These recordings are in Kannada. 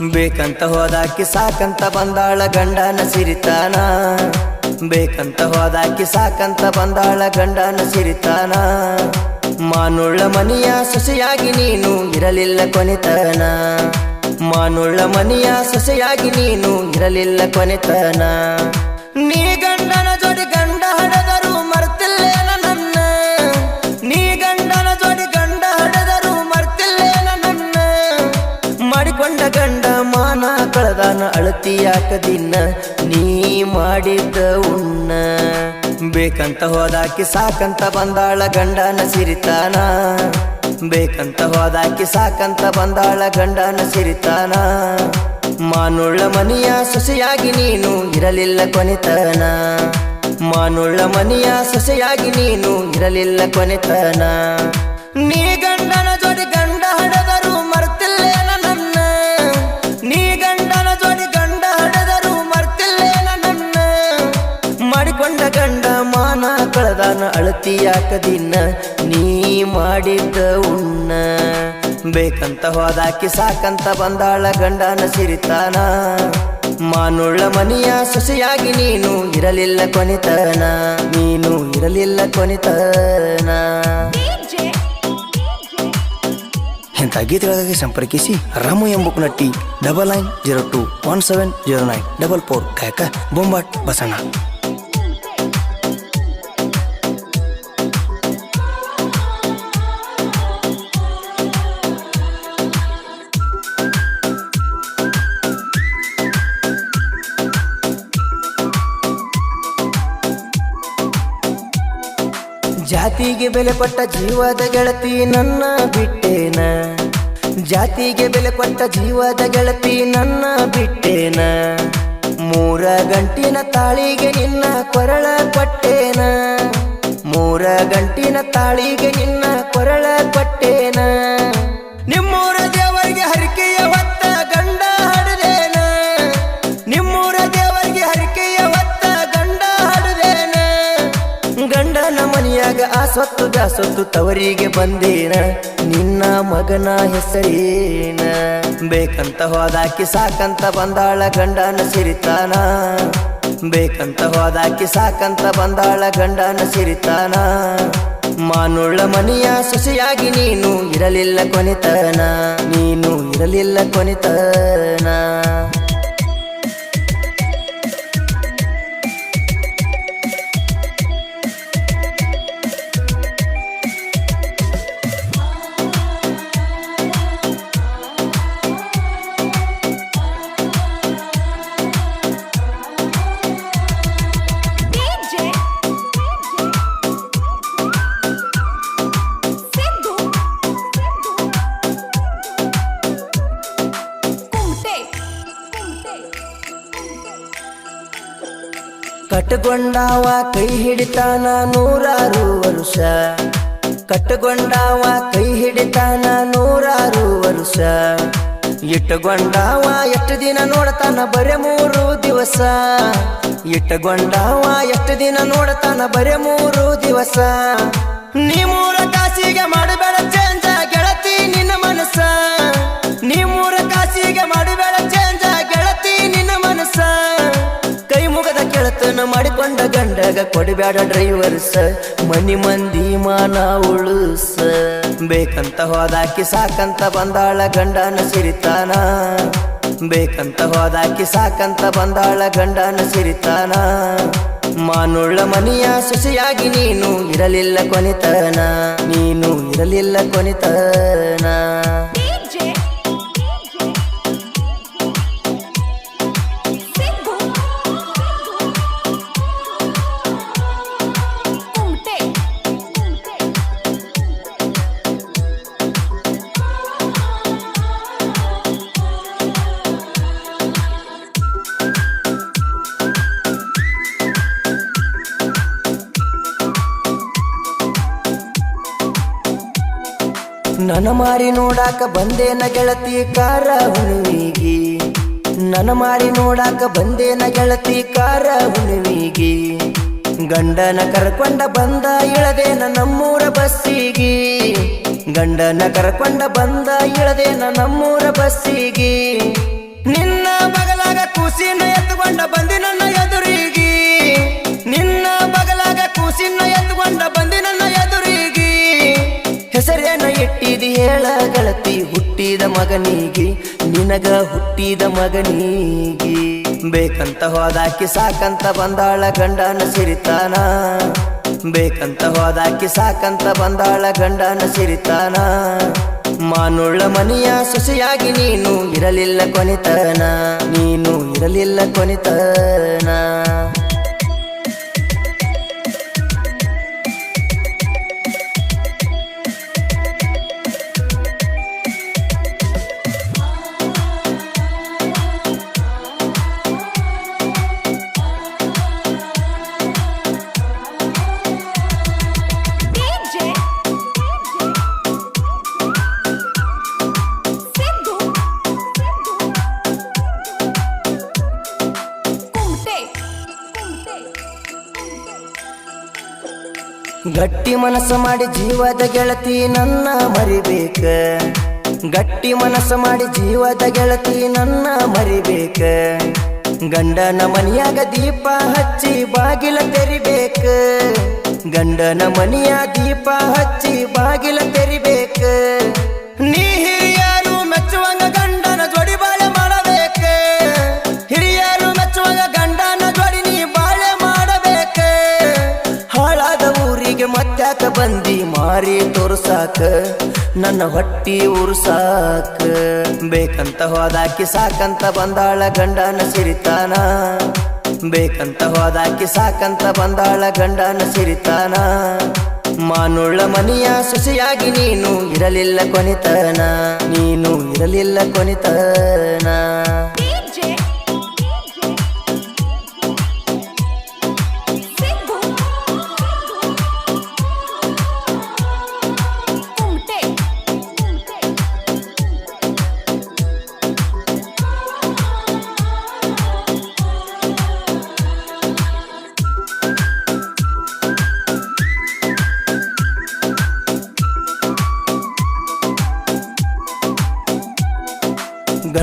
ಬೇಕಂತ ಹೋದಾಕಿ ಸಾಕಂತ ಬಂದಾಳ ಗಂಡನ ಸಿರಿತಾನ. ಬೇಕಂತ ಹೋದಾಕಿ ಸಾಕಂತ ಬಂದಾಳ ಗಂಡನ ಸಿರಿತಾನ. ಮಾನುಳ್ಳ ಮನೆಯ ಸೊಸೆಯಾಗಿ ನೀನು ಇರಲಿಲ್ಲ ಕೊನೆತನ ಮಾನುಳ್ಳ ಮನೆಯ ಸೊಸೆಯಾಗಿ ನೀನು ಇರಲಿಲ್ಲ ಕೊನೆತನ ಕಳೆದಾನ ದಿನ? ನೀ ಮಾಡಿದ್ದ ಉಣ್ಣ. ಬೇಕಂತ ಹೋದಾಕಿ ಸಾಕಂತ ಬಂದಾಳ ಗಂಡನ ಸಿರಿತಾನ. ಬೇಕಂತ ಹೋದಾಕಿ ಸಾಕಂತ ಬಂದಾಳ ಗಂಡನ ಸಿರಿತಾನ. ಮಾನುಳ್ಳ ಮನೆಯ ಸೊಸೆಯಾಗಿ ನೀನು ಇರಲಿಲ್ಲ ಕೊನೆತನ. ಮಾನುಳ್ಳ ಮನೆಯ ಸೊಸೆಯಾಗಿ ನೀನು ಇರಲಿಲ್ಲ ಕೊನೆತನ. ನೀ ಕಳೆದಾನ ದಿನ ನೀ ಮಾಡಿದ್ದ ಉಣ್ಣ. ಬೇಕಂತ ಹೋದಾಕಿ ಸಾಕಂತ ಬಂದಾಳ ಗಂಡನ ಸಿರಿತಾನ. ಮಾನುಳ್ಳ ಮನೆಯ ಸೊಸೆಯಾಗಿ ನೀನು ಇರಲಿಲ್ಲ ಕೊನಿತನ. ನೀನು ಇರಲಿಲ್ಲ ಕೊನಿತನ. ಇಂಥ ಗೀತೆಗಳಿಗೆ ಸಂಪರ್ಕಿಸಿ ರಾಮು ಎಂಬುಕ್ Nutty double nine zero two one seven zero nine double four ಕಾಯಕ, ಬೊಂಬಾಟ್, ಬಸಣ್ಣ. ಜಾತಿಗೆ ಬೆಲೆ ಕೊಟ್ಟ ಜೀವದ ಗೆಳತಿ ನನ್ನ ಬಿಟ್ಟೇನ? ಜಾತಿಗೆ ಬೆಲೆ ಕೊಟ್ಟ ಜೀವದ ಗೆಳತಿ ನನ್ನ ಬಿಟ್ಟೇನ? ಮೂರ ಗಂಟಿನ ತಾಳಿಗೆ ನಿನ್ನ ಕೊರಳ ಕೊಟ್ಟೇನ? ಮೂರ ಗಂಟಿನ ತಾಳಿಗೆ ನಿನ್ನ ಕೊರಳ ಕೊಟ್ಟೇನ? ನಿಮ್ಮೂರ ಸೊತ್ತು ದಾಸೊತ್ತು ತವರಿಗೆ ಬಂದೇನ, ನಿನ್ನ ಮಗನ ಹೆಸರೇನ? ಬೇಕಂತ ಹೋದಾಕಿ ಸಾಕಂತ ಬಂದಾಳ ಗಂಡನ ಸಿರಿತಾನ? ಬೇಕಂತ ಹೋದಾಕಿ ಸಾಕಂತ ಬಂದಾಳ ಗಂಡನ ಸಿರಿತಾನ? ಮಾನುಳ್ಳ ಮನೆಯ ಸೊಸೆಯಾಗಿ ನೀನು ಇರಲಿಲ್ಲ ಕೊನೆತನ, ನೀನು ಇರಲಿಲ್ಲ ಕೊನೆತನ? ಕಟ್ಟಗೊಂಡಾವ ಕೈ ಹಿಡಿತಾನ ನೂರಾರು ವರುಷ. ಕಟ್ಟಗೊಂಡಾವ ಕೈ ಹಿಡಿತಾನ ನೂರಾರು ವರುಷ. ಇಟ್ಟುಗೊಂಡಾವ ಎಷ್ಟು ದಿನ ನೋಡತಾನ ಬರೇ ಮೂರು ದಿವಸ. ಇಟ್ಟುಗೊಂಡಾವ ಎಷ್ಟು ದಿನ ನೋಡತಾನ ಬರೇ ಮೂರು ದಿವಸ. ನೀ ಮೂರ ಕಾಸಿಗೆ ಮಾಡಬೇಡ ಚೇಂಜ, ಗೆಳತಿ ನಿನ್ನ ಮನಸ್ಸ. ನೀ ಮೂರ ಗಂಡಗ ಡ್ರೈವರ್ ಸ. ಮನಿ ಮಂದಿ ಮಾನ ಉಳುಸ. ಬೇಕಂತ ಹೋದಾಕಿ ಸಾಕಂತ ಬಂದಾಳ ಗಂಡನ ಸಿರಿತಾನ. ಬೇಕಂತ ಹೋದಾಕಿ ಸಾಕಂತ ಬಂದಾಳ ಗಂಡನ ಸಿರಿತಾನ. ಮಾನುಳ್ಳ ಮನೆಯ ಸೊಸೆಯಾಗಿ ನೀನು ಇರಲಿಲ್ಲ ಕೊನೆತನ. ನೀನು ಇರಲಿಲ್ಲ ಕೊನೆತನ. ನನ್ನ ಮಾರಿ ನೋಡಾಕ ಬಂದೇನ ಗೆಳತಿ ಕಾರ ಹುಣವಿಗೆ. ನನ ಮಾರಿ ನೋಡಾಕ ಬಂದೇನ ಗೆಳತಿ ಕಾರ ಹುಣವಿಗೆ. ಗಂಡನ ಕರ್ಕೊಂಡ ಬಂದ ಇಳದೇನ ನಮ್ಮೂರ ಬಸ್ಸಿಗೆ. ಗಂಡನ ಕರ್ಕೊಂಡ ಬಂದ ಇಳದೇನ ನಮ್ಮೂರ ಬಸ್ಸಿಗೆ. ನಿನ್ನ ಬಗಲಾಗ ಕೂಸಿನ ಎತ್ತುಕೊಂಡ ಬಂದಿ ನನ್ನ ಎದುರಿಗೆ. ನಿನ್ನ ಬಗಲಾಗ ಕೂಸಿನ ಎತ್ತುಕೊಂಡ ಹೇಳ ಗೆಳತಿ, ಹುಟ್ಟಿದ ಮಗನಿಗೆ, ನಿನಗ ಹುಟ್ಟಿದ ಮಗನಿಗೆ. ಬೇಕಂತ ಹೋದಾಕಿ ಸಾಕಂತ ಬಂದಾಳ ಗಂಡನ ಸಿರಿತಾನ. ಬೇಕಂತ ಹೋದಾಕಿ ಸಾಕಂತ ಬಂದಾಳ ಗಂಡನ ಸಿರಿತಾನ. ಮಾನುಳ್ಳ ಮನೆಯ ಸೊಸೆಯಾಗಿ ನೀನು ಇರಲಿಲ್ಲ ಕೊನಿತನ. ನೀನು ಇರಲಿಲ್ಲ ಕೊನಿತನ. ಗಟ್ಟಿ ಮನಸ್ಸು ಮಾಡಿ ಜೀವದ ಗೆಳತಿ ನನ್ನ ಮರಿಬೇಕ. ಗಟ್ಟಿ ಮನಸ್ಸು ಮಾಡಿ ಜೀವದ ಗೆಳತಿ ನನ್ನ ಮರಿಬೇಕ. ಗಂಡನ ಮನಿಯಾಗ ದೀಪ ಹಚ್ಚಿ ಬಾಗಿಲ ತೆರಿಬೇಕ. ಗಂಡನ ಮನಿಯ ದೀಪ ಹಚ್ಚಿ ಬಾಗಿಲ ತೆರಿಬೇಕ. ನೀ ಮತ್ತ್ಯಾಕ ಬಂದಿ ಮಾರಿ ತೋರ್ಸಾಕ, ನನ್ನ ಹೊಟ್ಟಿ ಉರ್ಸಾಕ. ಬೇಕಂತ ಹೋದಾಕಿ ಸಾಕಂತ ಬಂದಾಳ ಗಂಡನ ಸಿರಿತಾನ. ಬೇಕಂತ ಹೋದಾಕಿ ಸಾಕಂತ ಬಂದಾಳ ಗಂಡನ ಸಿರಿತಾನ. ಮಾನುಳ್ಳ ಮನೆಯ ಸುಸಿಯಾಗಿ ನೀನು ಇರಲಿಲ್ಲ ಕೊನಿತನ. ನೀನು ಇರಲಿಲ್ಲ ಕೊನಿತನ.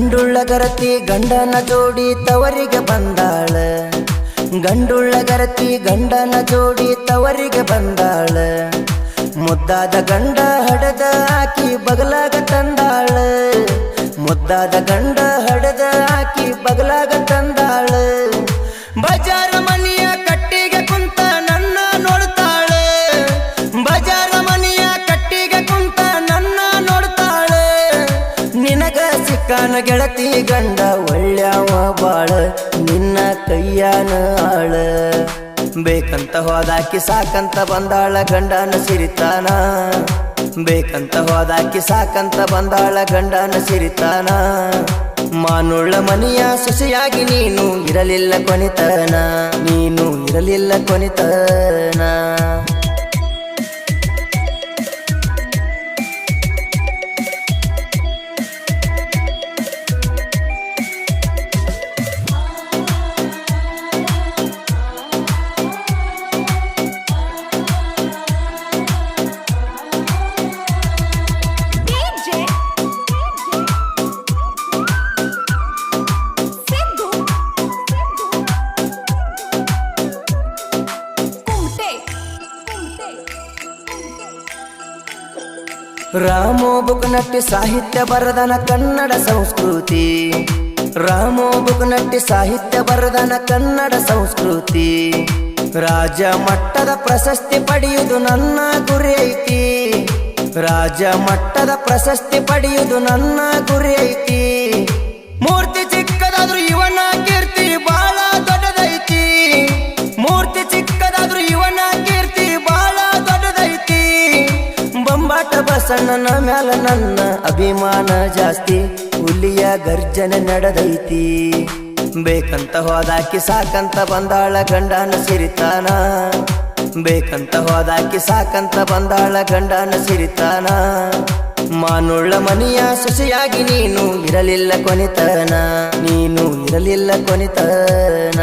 ಗಂಡುಳ್ಳ ಗರತಿ ಗಂಡನ ಜೋಡಿ ತವರಿಗೆ ಬಂದಾಳ. ಗಂಡುಳ್ಳ ಗರತಿ ಗಂಡನ ಜೋಡಿ ತವರಿಗೆ ಬಂದಾಳ. ಮುದ್ದಾದ ಗಂಡ ಹಡದ ಹಾಕಿ ಬಗಲಾಗ ತಂದಾಳ. ಮುದ್ದಾದ ಗಂಡ ಹಡದ ಹಾಕಿ ಬಗಲಾಗ ತಂದಾಳ. ಸಿಕ್ಕಾನ ಗೆಳತಿ ಗಂಡ ಒಳ್ಳ್ಯಾವ ಬಾಳ, ನಿನ್ನ ಕೈಯಾನ ಆಳ. ಬೇಕಂತ ಹೋದಾಕಿ ಸಾಕಂತ ಬಂದಾಳ ಗಂಡನ ಸಿರಿತಾನ. ಬೇಕಂತ ಹೋದಾಕಿ ಸಾಕಂತ ಬಂದಾಳ ಗಂಡನ ಸಿರಿತಾನ. ಮಾನುಳ್ಳ ಮನಿಯ ಸೊಸೆಯಾಗಿ ನೀನು ಇರಲಿಲ್ಲ ಕೊನಿತನ. ನೀನು ಇರಲಿಲ್ಲ ಕೊನಿತನ. ರಾಮೋ ಬುಕನಟ್ಟಿ ಸಾಹಿತ್ಯ ಬರದನ ಕನ್ನಡ ಸಂಸ್ಕೃತಿ. ರಾಮೋ ಬುಕನಟ್ಟಿ ಸಾಹಿತ್ಯ ಬರದನ ಕನ್ನಡ ಸಂಸ್ಕೃತಿ. ರಾಜ ಮಟ್ಟದ ಪ್ರಶಸ್ತಿ ಪಡೆಯುವುದು ನನ್ನ ಗುರಿ ಐತಿ ರಾಜ ಮಟ್ಟದ ಪ್ರಶಸ್ತಿ ಪಡೆಯುವುದು ನನ್ನ ಗುರಿ ಐತಿ ಮೂರ್ತಿ ಚಿಕ್ಕದಾದ್ರೂ ಇವನ ಬೊಂಬಾಟ ಬಸಣ್ಣನ ಮ್ಯಾಲ ನನ್ನ ಅಭಿಮಾನ ಜಾಸ್ತಿ. ಹುಲಿಯ ಗರ್ಜನೆ ನಡೆದೈತಿ. ಬೇಕಂತ ಹೋದಾಕಿ ಸಾಕಂತ ಬಂದಾಳ ಗಂಡನ ಸಿರಿತಾನ. ಬೇಕಂತ ಹೋದಾಕಿ ಸಾಕಂತ ಬಂದಾಳ ಗಂಡನ ಸಿರಿತಾನ. ಮಾನುಳ್ಳ ಮನಿಯ ಸೊಸೆಯಾಗಿ ನೀನು ಇರಲಿಲ್ಲ ಕೊನಿತನ. ನೀನು ಇರಲಿಲ್ಲ ಕೊನಿತನ.